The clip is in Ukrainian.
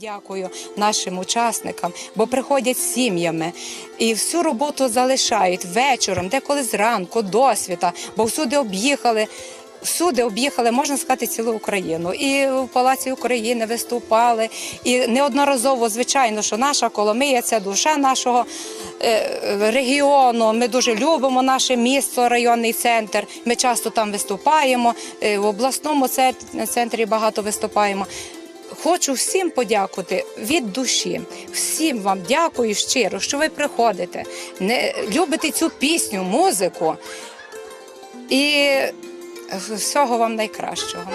Дякую нашим учасникам, бо приходять з сім'ями і всю роботу залишають вечором, деколи зранку, досвіта, бо всюди об'їхали. Всюди об'їхали, можна сказати, цілу Україну. І в Палаці України виступали. І неодноразово, звичайно, що наша Коломия це душа нашого е, регіону. Ми дуже любимо наше місто, районний центр. Ми часто там виступаємо. е, В обласному центрі багато виступаємо. Хочу всім подякувати від душі. Всім вам дякую щиро, що ви приходите, не любите цю пісню, музику і всього вам найкращого.